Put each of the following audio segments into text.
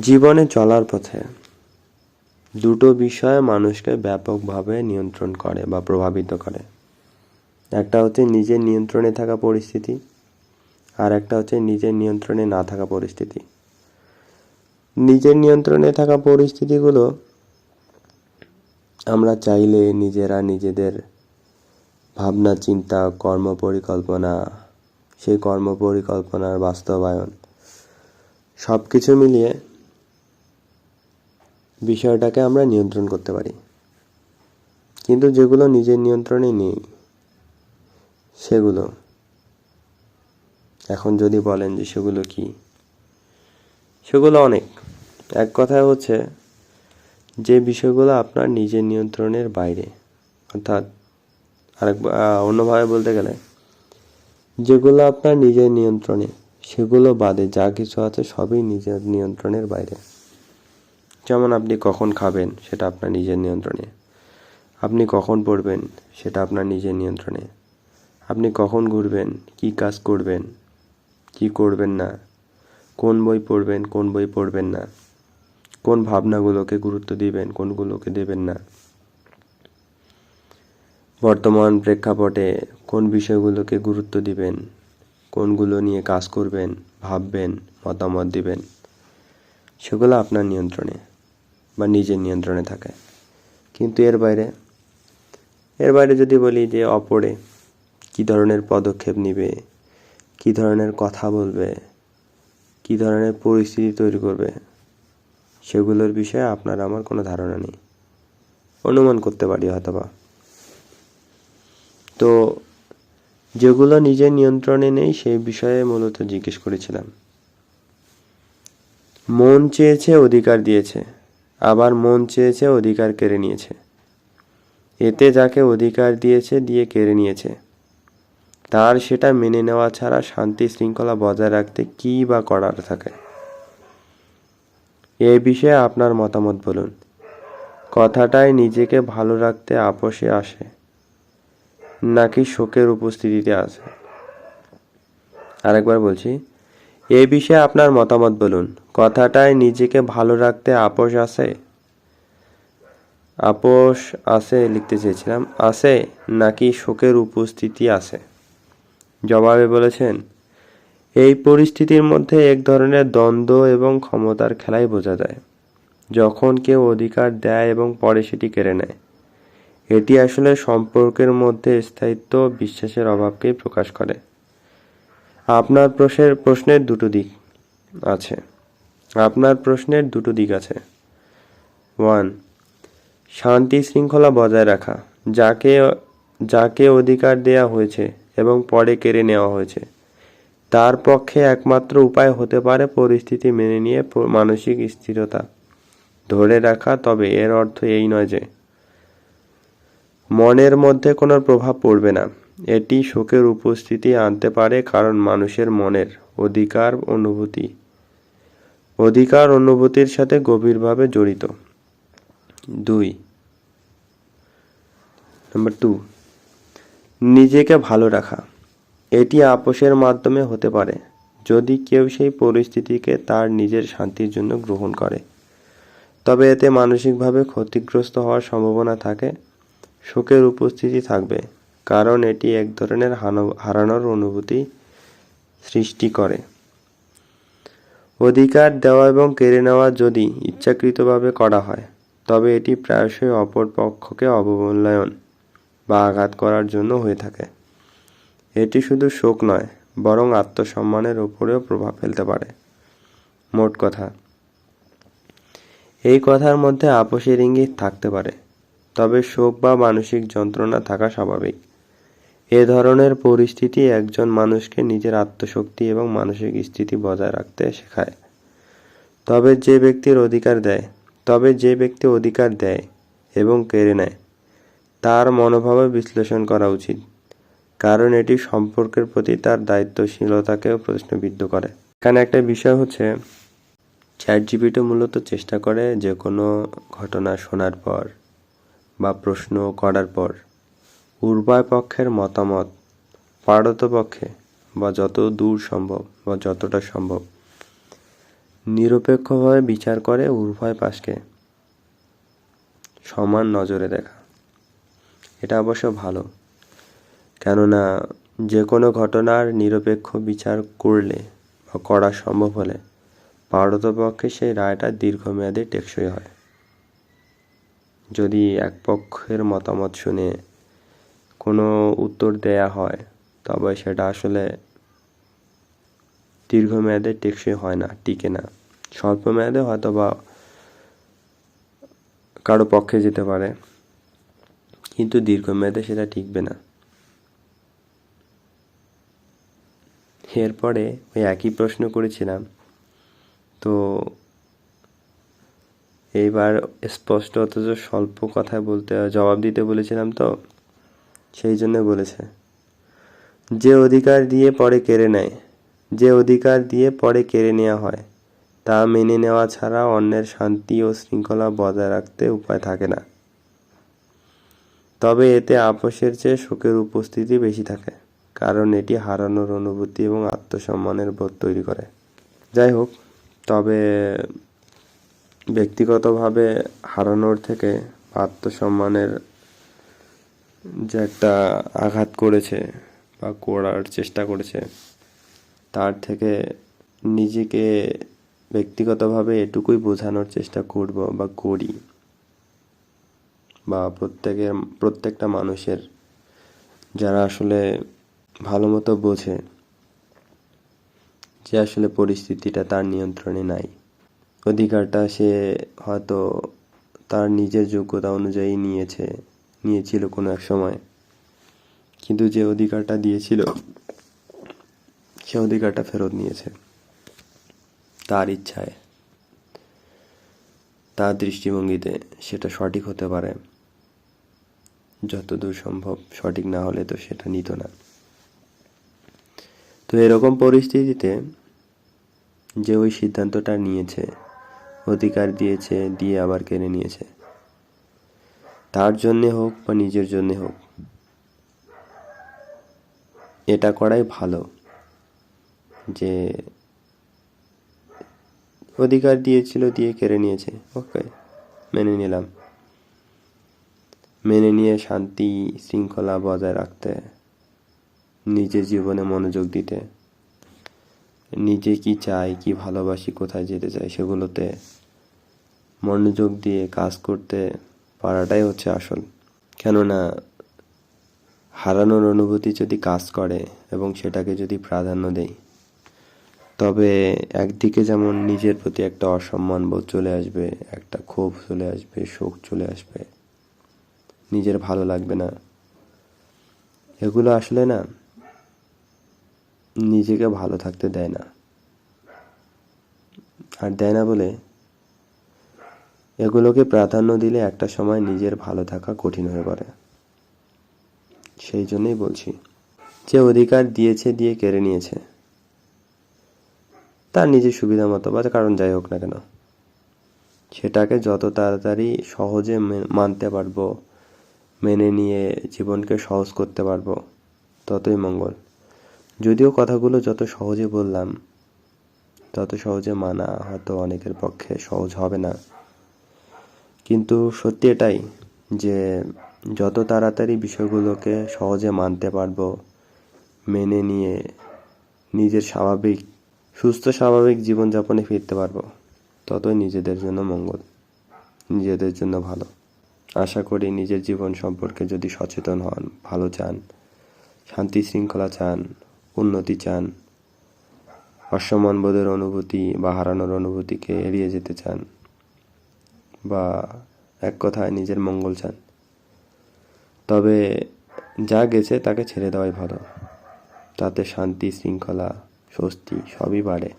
জীবনে চলার পথে দুটো বিষয় মানুষকে ব্যাপকভাবে নিয়ন্ত্রণ করে বা প্রভাবিত করে। একটা হচ্ছে নিজের নিয়ন্ত্রণে থাকা পরিস্থিতি আর একটা হচ্ছে নিজের নিয়ন্ত্রণে না থাকা পরিস্থিতি। নিজের নিয়ন্ত্রণে থাকা পরিস্থিতিগুলো আমরা চাইলে নিজেরা নিজেদের ভাবনা, চিন্তা কর্ম পরিকল্পনা সেই কর্ম পরিকল্পনার বাস্তবায়ন সব কিছু মিলিয়ে বিষয়টাকে আমরা নিয়ন্ত্রণ করতে পারি। কিন্তু যেগুলো নিজের নিয়ন্ত্রণে নেই, সেগুলো এখন যদি বলেন যে সেগুলো কি? সেগুলো অনেক। এক কথায় হচ্ছে যে বিষয়গুলো আপনার নিজের নিয়ন্ত্রণের বাইরে, অর্থাৎ আরেক অন্যভাবে বলতে গেলে, যেগুলো আপনার নিজের নিয়ন্ত্রণে, সেগুলো বাদে যা কিছু আছে সবই নিজের নিয়ন্ত্রণের বাইরে। যেমন আপনি কখন খাবেন, সেটা আপনার নিজের নিয়ন্ত্রণে। আপনি কখন পড়বেন, সেটা আপনার নিজের নিয়ন্ত্রণে। আপনি কখন ঘুরবেন, কী কাজ করবেন, কি করবেন না, কোন বই পড়বেন, কোন বই পড়বেন না, কোন ভাবনাগুলোকে গুরুত্ব দিবেন, কোনগুলোকে দেবেন না। বর্তমান প্রেক্ষাপটে কোন বিষয়গুলোকে গুরুত্ব দিবেন, কোনগুলো নিয়ে কাজ করবেন, ভাববেন, মতামত দিবেন, সেগুলো আপনার নিয়ন্ত্রণে। বা নিজের নিয়ন্ত্রণে থাকে। কিন্তু এর বাইরে এর বাইরে যদি বলি যে অপরে কী ধরনের পদক্ষেপ নিবে, কী ধরনের কথা বলবে, কী ধরনের পরিস্থিতি তৈরি করবে, সেগুলোর বিষয়ে আপনার আমার কোনো ধারণা নেই। অনুমান করতে পারি হয়তোবা। তো যেগুলো নিজের নিয়ন্ত্রণে নেই, সেই বিষয়ে মূলত জিজ্ঞেস করেছিলাম। মন চেয়েছে, অধিকার দিয়েছে। আবার মন চেয়েছে অধিকার কেড়ে নিয়েছে। এতে যাকে অধিকার দিয়েছে, দিয়ে কেড়ে নিয়েছে। তার সেটা মেনে নেওয়া ছাড়া শান্তি শৃঙ্খলা বজায় রাখতে কী বা করার থাকে? এই বিষয়ে আপনার মতামত বলুন। কথাটায় নিজেকে ভালো রাখতে আপোষে আসে, নাকি শোকের উপস্থিতিতে আসে? আরেকবার বলছি এই বিষয়ে আপনার মতামত বলুন। কথাটায় নিজেকে ভালো রাখতে আপোষ আছে? আপোষ আছে লিখতে চেয়েছিলাম। আছে নাকি শোকের উপস্থিতি আছে? জবাবে বলেছেন, এই পরিস্থিতির মধ্যে এক ধরনের দ্বন্দ্ব এবং ক্ষমতার খেলাই বোঝা যায়। যখন কেউ অধিকার দেয় এবং পরে সেটি কেড়ে নেয়, এটি আসলে সম্পর্কের মধ্যে স্থায়িত্ব বিশ্বাসের অভাবকেই প্রকাশ করে। আপনার প্রশ্নের প্রশ্নের দুটো দিক আছে। আপনার প্রশ্নের দুটো দিক আছে। ওয়ান শান্তি শৃঙ্খলা বজায় রাখা, যাকে যাকে অধিকার দেয়া হয়েছে এবং পরে কেড়ে নেওয়া হয়েছে। তার পক্ষে একমাত্র উপায় হতে পারে পরিস্থিতি মেনে নিয়ে মানসিক স্থিরতা ধরে রাখা, তবে এর অর্থ এই নয় যে মনের মধ্যে কোনো প্রভাব পড়বে না। এটি শোকের উপস্থিতি আনতে পারে, কারণ মানুষের মনের অধিকার, অনুভূতি অধিকার অনুভূতির সাথে গভীরভাবে জড়িত। দুই। Number two. নিজেকে ভালো রাখা। এটি আপোষের মাধ্যমে হতে পারে, যদি কেউ সেই পরিস্থিতিকে তার নিজের শান্তির জন্য গ্রহণ করে। তবে এতে মানসিকভাবে ক্ষতিগ্রস্ত হওয়ার সম্ভাবনা থাকে, শোকের উপস্থিতি থাকবে, কারণ এটি এক ধরনের হারানোর অনুভূতি সৃষ্টি করে। অধিকার দেওয়া এবং কেড়ে নেওয়া যদি ইচ্ছাকৃতভাবে করা হয়, তবে এটি প্রায়শই অপর পক্ষকে অবমূল্যায়ন বা আঘাত করার জন্য হয়ে থাকে। এটি শুধু শোক নয়, বরং আত্মসম্মানের উপরেও প্রভাব ফেলতে পারে। মোট কথা, এই কথার মধ্যে আপোষের ইঙ্গিত থাকতে পারে, তবে শোক বা মানসিক যন্ত্রণা থাকা স্বাভাবিক। এ ধরনের পরিস্থিতি একজন মানুষকে নিজের আত্মশক্তি এবং মানসিক স্থিতি বজায় রাখতে শেখায়। তবে যে ব্যক্তির অধিকার দেয়, তবে যে ব্যক্তি অধিকার দেয় এবং কেড়ে নেয়, তার মনোভাবে বিশ্লেষণ করা উচিত, কারণ এটি সম্পর্কের প্রতি তার দায়িত্বশীলতাকেও প্রশ্নবিদ্ধ করে। এখানে একটা বিষয় হচ্ছে চ্যাট জিপিটি মূলত চেষ্টা করে যে কোনো ঘটনা শোনার পর বা প্রশ্ন করার পর উভয় পক্ষের মতামত পারতপক্ষে বা যত দূর সম্ভব বা যতটা সম্ভব। নিরপেক্ষভাবে বিচার করে উভয় পাশকে সমান নজরে দেখা। এটা অবশ্য ভালো। কেননা যে কোনো ঘটনার নিরপেক্ষ বিচার করলে বা করা সম্ভব হলে পারতপক্ষে সেই রায়টা দীর্ঘমেয়াদে টেকসই হয়। যদি এক পক্ষের মতামত শুনে কোনো উত্তর দেয়া হয়, তবে সেটা আসলে দীর্ঘমেয়াদে টেকসই হয় না, টিকে না। স্বল্প মেয়াদে হয়তো বা কারও পক্ষে যেতে পারে, কিন্তু দীর্ঘমেয়াদে সেটা টিকবে না। এরপরে ওই একই প্রশ্ন করেছিলাম, তো এইবার স্পষ্ট অথচ স্বল্প কথায় বলতে, জবাব দিতে বলেছিলাম তো সেই জন্য বলেছে, যে অধিকার দিয়ে পরে কেড়ে নেয়, যে অধিকার দিয়ে পরে কেড়ে নেওয়া হয়, তা মেনে নেওয়া ছাড়া অন্যের শান্তি ও শৃঙ্খলা বজায় রাখতে উপায় থাকে না। তবে এতে আপোষের চেয়ে শোকের উপস্থিতি বেশি থাকে, কারণ এটি হারানোর অনুভূতি এবং আত্মসম্মানের বোধ তৈরি করে। যাই হোক, তবে ব্যক্তিগতভাবে হারানোর থেকে আত্মসম্মানের যে একটা আঘাত করেছে বা করার চেষ্টা করেছে, তার থেকে নিজেকে ব্যক্তিগতভাবে এটুকুই বোঝানোর চেষ্টা করব বা করি। বা প্রত্যেকের, প্রত্যেকটা মানুষের যারা আসলে ভালো মতো বোঝে যে আসলে পরিস্থিতিটা তার নিয়ন্ত্রণে নাই। অধিকারটা সে হয়তো তার নিজের যোগ্যতা অনুযায়ী নিয়েছে। নিয়েছিল কোনো এক সময়। কিন্তু যে অধিকারটা দিয়েছিল, সে অধিকারটা ফেরত নিয়েছে। তার ইচ্ছায়, তার দৃষ্টিভঙ্গিতে সেটা সঠিক হতে পারে। যতদূর সম্ভব সঠিক না হলে তো সেটা নিত না। তো এরকম পরিস্থিতিতে যে ওই সিদ্ধান্তটা নিয়েছে, অধিকার দিয়েছে, দিয়ে আবার কেড়ে নিয়েছে তার জন্যে হোক বা নিজের জন্যে হোক। এটা করাই ভালো। যে অধিকার দিয়েছিল দিয়ে কেড়ে নিয়েছে। ওকে মেনে নিলাম। মেনে নিয়ে শান্তি, শৃঙ্খলা বজায় রাখতে, নিজের জীবনে মনোযোগ দিতে, নিজে কি চাই, কি ভালোবাসি, কোথায় যেতে চাই, সেগুলোতে মনোযোগ দিয়ে কাজ করতে পারাটাই হচ্ছে আসল। কেননা হারানোর অনুভূতি যদি কাজ করে এবং সেটাকে যদি প্রাধান্য দেই, তবে একদিকে যেমন নিজের প্রতি একটা অসম্মান বোধ চলে আসবে, একটা ক্ষোভ চলে আসবে, শোক চলে আসবে, নিজের ভালো লাগবে না, এগুলো আসলে না নিজেকে ভালো থাকতে দেয় না। আর দেয় না বলে এগুলোকে প্রাধান্য দিলে একটা সময় নিজের ভালো থাকা কঠিন হয়ে পড়ে। সেই জন্যই বলছি, যে অধিকার দিয়েছে দিয়ে কেড়ে নিয়েছে। তার নিজের সুবিধা মতো বা কারণ যাই হোক না কেন। সেটাকে যত তাড়াতাড়ি সহজে মানতে পারব, মেনে নিয়ে জীবনকে সহজ করতে পারব, ততই মঙ্গল। যদিও কথাগুলো যত সহজে বললাম, তত সহজে মানা হয়তো অনেকের পক্ষে সহজ হবে না। কিন্তু সত্যি এটাই যে যত তাড়াতাড়ি বিষয়গুলোকে সহজে মানতে পারব, মেনে নিয়ে নিজের স্বাভাবিক, সুস্থ স্বাভাবিক জীবনযাপনে ফিরতে পারব, ততই নিজেদের জন্য মঙ্গল, নিজেদের জন্য ভালো। আশা করি নিজের জীবন সম্পর্কে যদি সচেতন হন, ভালো চান, শান্তি শৃঙ্খলা চান, উন্নতি চান, অসম্মানবোধের অনুভূতি বা হারানোর অনুভূতিকে এড়িয়ে যেতে চান বা এক কথায় নিজের মঙ্গল চান। তবে যা গেছে তাকে ছেড়ে দেওয়াই ভালো। তাতে শান্তি, শৃঙ্খলা, স্বস্তি সবই বাড়ে।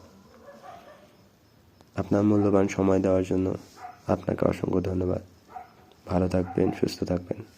আপনার মূল্যবান সময় দেওয়ার জন্য আপনাকে অসংখ্য ধন্যবাদ। ভালো থাকবেন, সুস্থ থাকবেন।